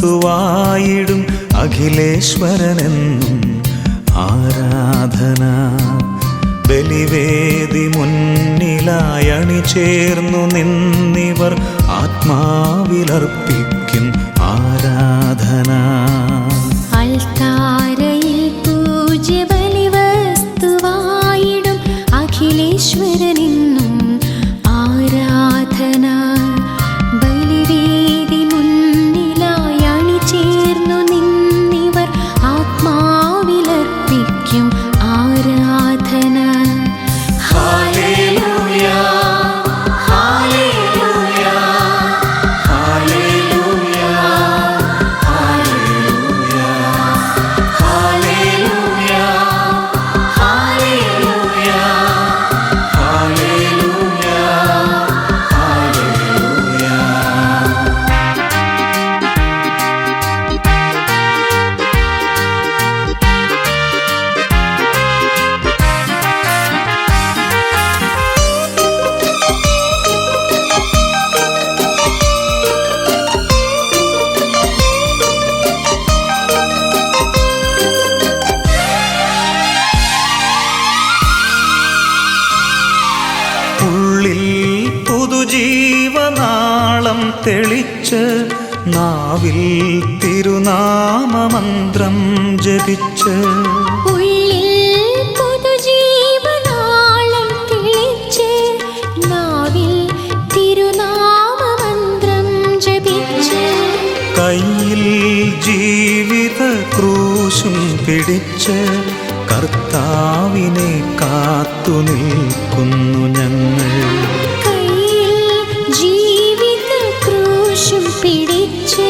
തമ്പുവായിടും അഖിലേശ്വരനെന്നും ആരാധന. ബലിവേദി മുന്നിലായണി ചേർന്നു നിന്നിവർ ആത്മാവിലർപ്പിക്കും ആരാധന. കർത്താവിനെ കാത്തു നിൽക്കുന്നു ഞങ്ങൾ. ജീവിത ക്രൂശും പിടിച്ച്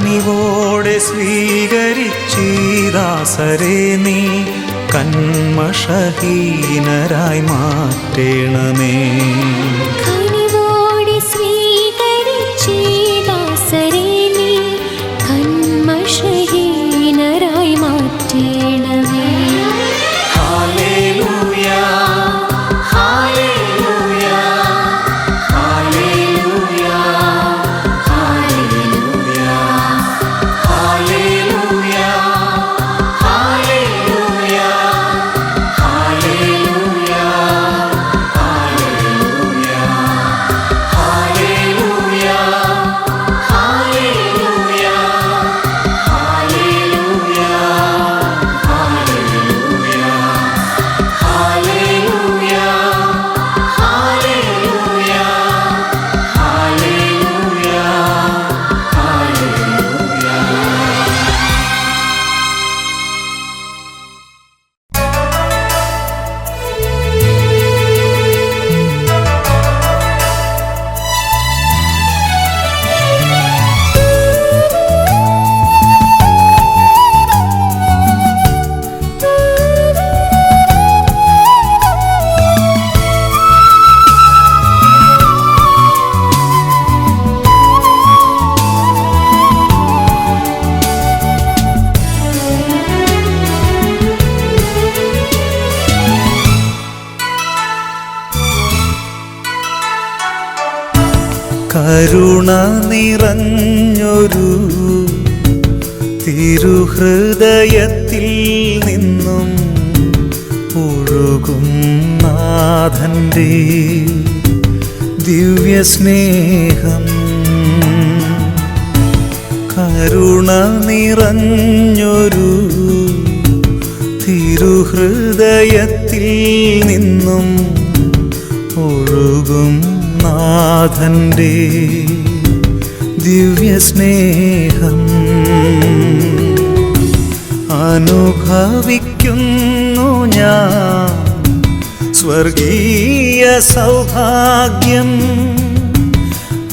കനിവോടെ സ്വീകരിച്ചീദാസരെ നീ കന്മഷഹീനരായി മാറ്റേണമേ. കരുണ നിറഞ്ഞൊരു തിരുഹൃദയത്തിൽ നിന്നും ഒഴുകും നാഥന്റെ ദിവ്യസ്നേഹം. കരുണ നിറഞ്ഞൊരു തിരുഹൃദയത്തിൽ നിന്നും ഒഴുകും നാഥന്റെ ദിവ്യസ്നേഹം അനുഭവിക്കുന്നു ഞാൻ. സ്വർഗീയ സൗഭാഗ്യം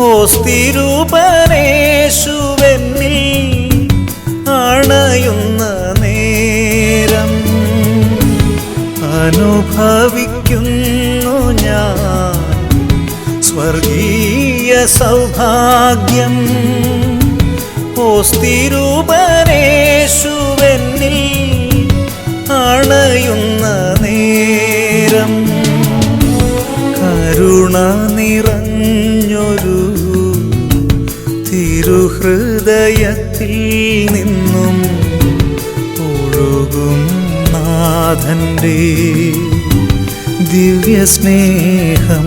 ഓസ്തിരൂപനേശുവെന്നിൽ അണയുന്ന നേരം അനുഭവിക്കുന്നു ഞാൻ. സ്വർഗീയ സൗഭാഗ്യം. ഓസ്തിരൂപനേശുവെന്നിൽ അണയുന്ന നേരം. കരുണ നിറഞ്ഞൊരു തിരുഹൃദയത്തിൽ നിന്നും ഒഴുകും നാഥന്റെ ദിവ്യസ്നേഹം.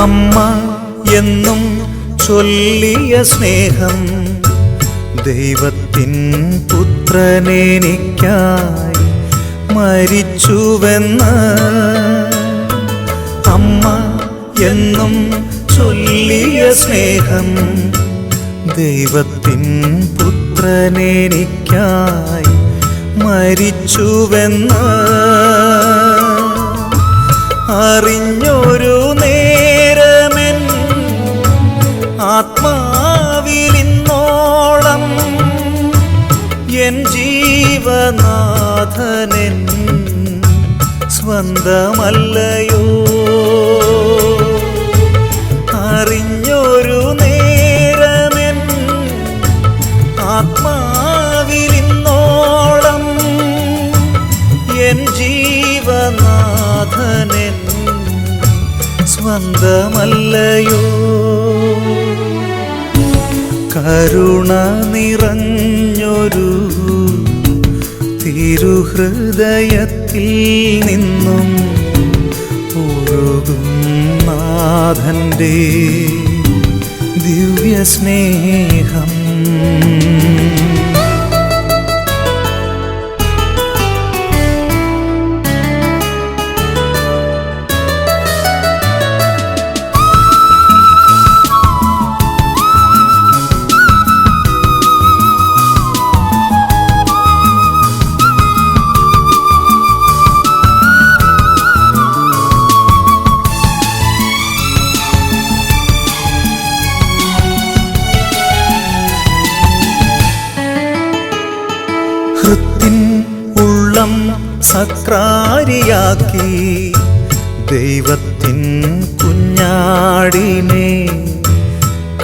അമ്മ എന്നും ചൊല്ലിയ സ്നേഹം ദൈവത്തിൻ പുത്രനെനിക്കായി മരിച്ചുവെന്ന് അമ്മ എന്നും ചൊല്ലിയ സ്നേഹം ദൈവത്തിൻ പുത്രനെനിക്കായി മരിച്ചുവെന്ന് അറിഞ്ഞൊരു ആത്മാവിലിന്നോളം എൻ ജീവനാഥനൻ സ്വന്തമല്ലയോ. അറിഞ്ഞൊരു എൻ ജീവനാഥനൻ സ്വന്തമല്ലയോ. കരുണ നിറഞ്ഞൊരു തിരുഹൃദയത്തിൽ നിന്നും ഒഴുകും നാഥന്റെ ദിവ്യസ്നേഹം. സക്രാരിയാക്കി ദൈവത്തിൻ കുഞ്ഞാടിനെ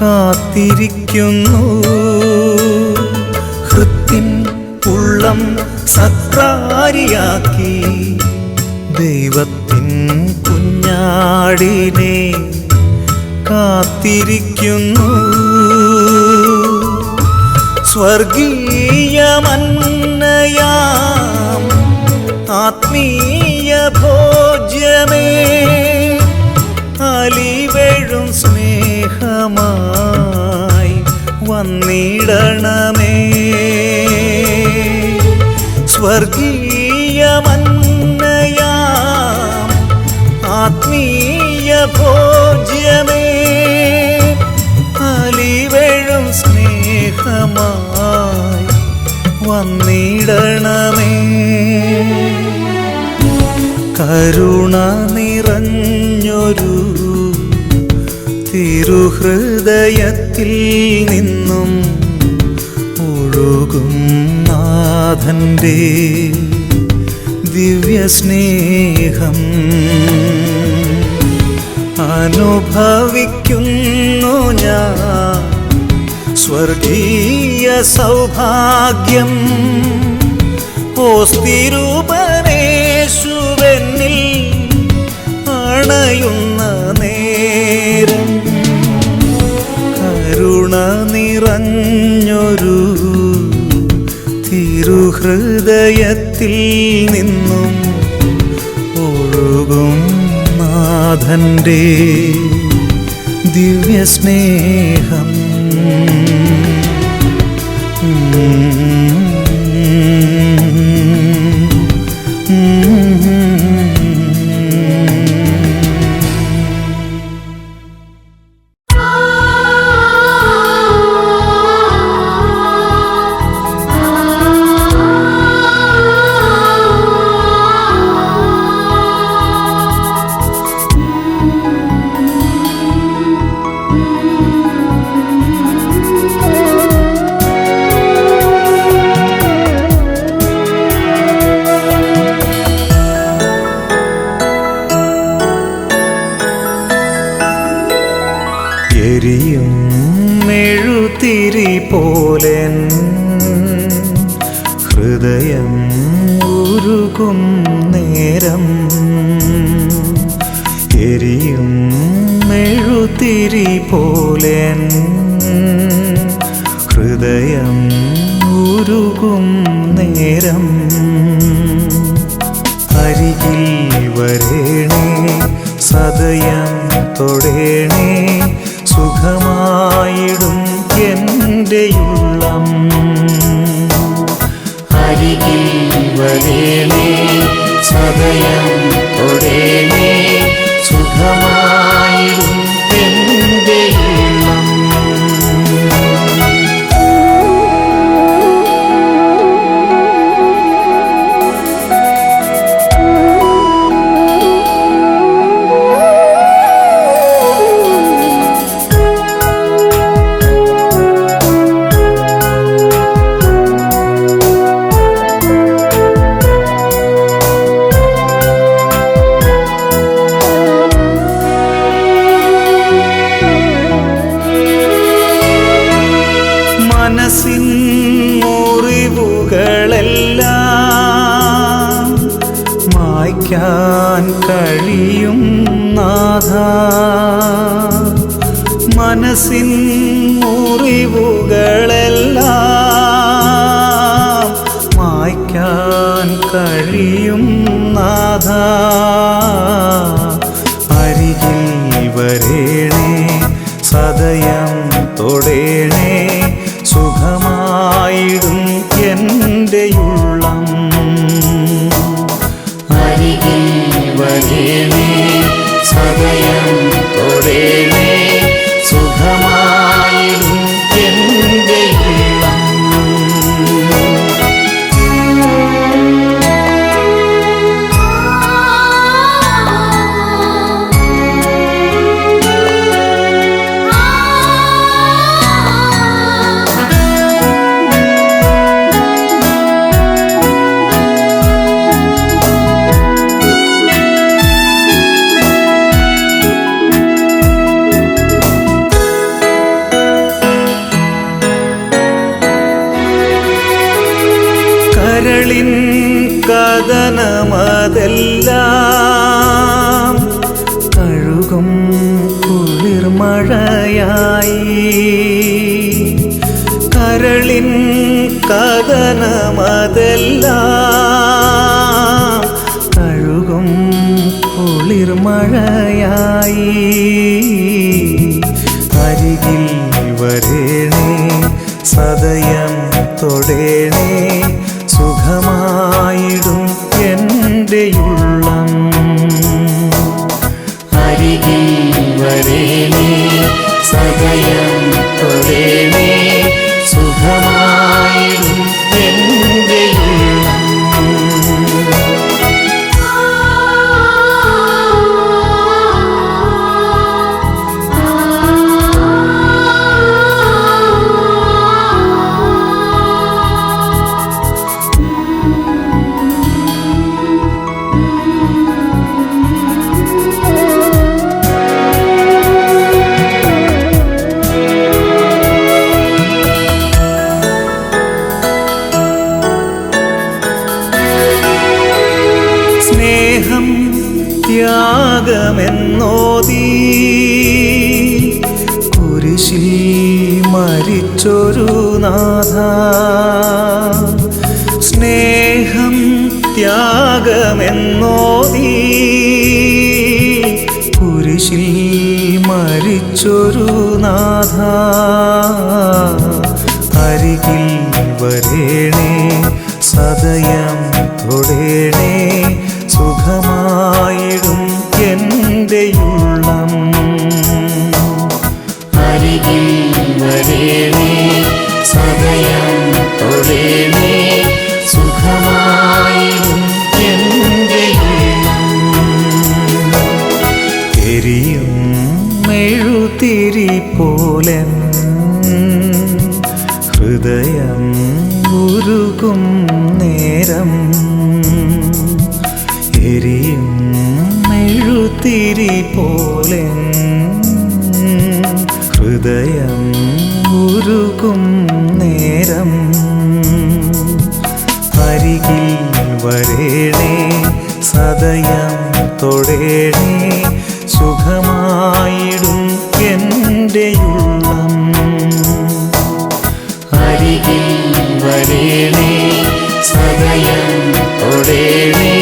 കാത്തിരിക്കുന്നു. ഹൃത്തിൻ ഉള്ളം സക്രാരിയാക്കി ദൈവത്തിൻ കുഞ്ഞാടിനെ കാത്തിരിക്കുന്നു. സ്വർഗീയമന്നയാം ആത്മീയ ഭോജ്യമേ. അലിവഴും സ്നേഹമായി വന്നിടണമേ. സ്വർഗീയമന്നയാം ആത്മീയ ഭോജ്യമേ. അലിവഴും സ്നേഹമായി വന്നിടണമേ. കരുണ നിറഞ്ഞൊരു തിരുഹൃദയത്തിൽ നിന്നും ഒഴുകും നാഥന്റെ ദിവ്യസ്നേഹം. അനുഭവിക്കുന്നു ഞാൻ സ്വർഗീയ സൗഭാഗ്യം. ഓസ്തിരൂപനേശുവെന്നിൽ തിരുഹൃദയത്തിൽ നിന്നും ഒഴുകും നാഥന്റെ ദിവ്യസ്നേഹം. മെഴുതിരി പോലെ ഹൃദയം ഉരുകും നേരം എരിയും മെഴുതിരി പോലെ ഹൃദയം ഉരുകും നേരം അരികിൽ വരേണേ സദയം തൊടേണേ. സദയം না കഥനമതെല്ലാം കഴുകും കുളിർമഴയായി. കരളിൻ കഥനമതെല്ലാം കഴുകും കുളിർമഴയായി. അരികിൽ വരേണേ സദയം തൊടേണേ നടക്കും നേരം. എരിയും എഴുത്തിരി പോലെ ഹൃദയം ഉരുകും നേരം. അരികിൽ വരേണേ സദയം തൊടേണേ വരേണേ. സദയം ഒടേണേ